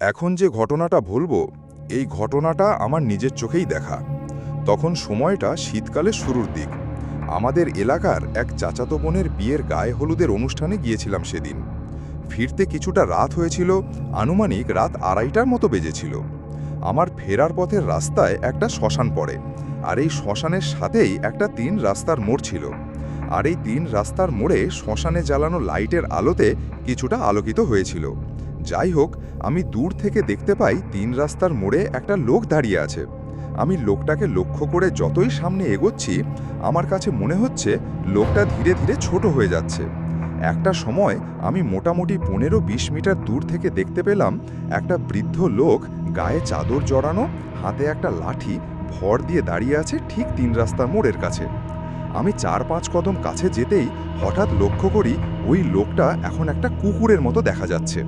এখন যে ঘটনাটা বলব এই ঘটনাটা আমার নিজের চোখেই দেখা। তখন সময়টা শীতকালের শুরুর দিক। আমাদের এলাকার এক চাচাতো বোনের বিয়ের গায়ে হলুদের অনুষ্ঠানে গিয়েছিলাম সেদিন। ফিরতে কিছুটা রাত হয়েছিল, আনুমানিক রাত আড়াইটার মতো বেজেছিল। আমার ফেরার পথের রাস্তায় একটা শ্মশান পড়ে, আর এই শ্মশানের সাথেই একটা তিন রাস্তার মোড় ছিল। আর এই তিন রাস্তার মোড়ে শ্মশানে জ্বালানো লাইটের আলোতে কিছুটা আলোকিত হয়েছিল। যাই হোক, আমি দূর থেকে দেখতে পাই তিন রাস্তার মোড়ে একটা লোক দাঁড়িয়ে আছে। আমি লোকটাকে লক্ষ্য করে যতই সামনে এগোচ্ছি, আমার কাছে মনে হচ্ছে লোকটা ধীরে ধীরে ছোট হয়ে যাচ্ছে। একটা সময় আমি মোটামুটি পনেরো বিশ মিটার দূর থেকে দেখতে পেলাম, একটা বৃদ্ধ লোক গায়ে চাদর জড়ানো, হাতে একটা লাঠি ভর দিয়ে দাঁড়িয়ে আছে ঠিক তিন রাস্তার মোড়ের কাছে। আমি চার পাঁচ কদম কাছে যেতেই হঠাৎ লক্ষ্য করি ওই লোকটা এখন একটা কুকুরের মতো দেখা যাচ্ছে।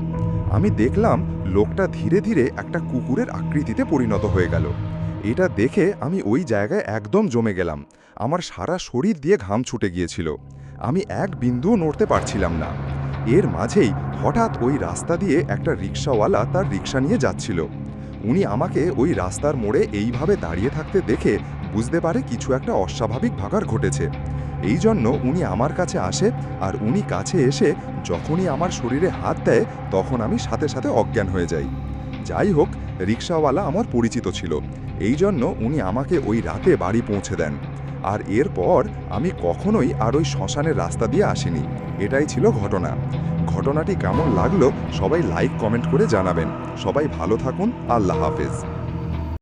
আমি দেখলাম লোকটা ধীরে ধীরে একটা কুকুরের আকৃতিতে পরিণত হয়ে গেল। এটা দেখে আমি ওই জায়গায় একদম জমে গেলাম। আমার সারা শরীর দিয়ে ঘাম ছুটে গিয়েছিল। আমি এক বিন্দুও নড়তে পারছিলাম না। এর মাঝেই হঠাৎ ওই রাস্তা দিয়ে একটা রিক্সাওয়ালা তার রিক্সা নিয়ে যাচ্ছিল। উনি আমাকে ওই রাস্তার মোড়ে এইভাবে দাঁড়িয়ে থাকতে দেখে বুঝতে পারে কিছু একটা অস্বাভাবিক ভাগার ঘটেছে। এই জন্য উনি আমার কাছে আসে আর উনি কাছে এসে যখনই আমার শরীরে হাত দেয়, তখন আমি সাথে সাথে অজ্ঞান হয়ে যাই। যাই হোক, রিক্সাওয়ালা আমার পরিচিত ছিল। এই জন্য উনি আমাকে ওই রাতে বাড়ি পৌঁছে দেন। আর এরপর আমি কখনোই আর ওই শ্মশানের রাস্তা দিয়ে আসিনি। এটাই ছিল ঘটনা। ঘটনাটি কেমন লাগল সবাই লাইক, কমেন্ট করে জানাবেন। সবাই ভালো থাকুন। আল্লাহ হাফেজ।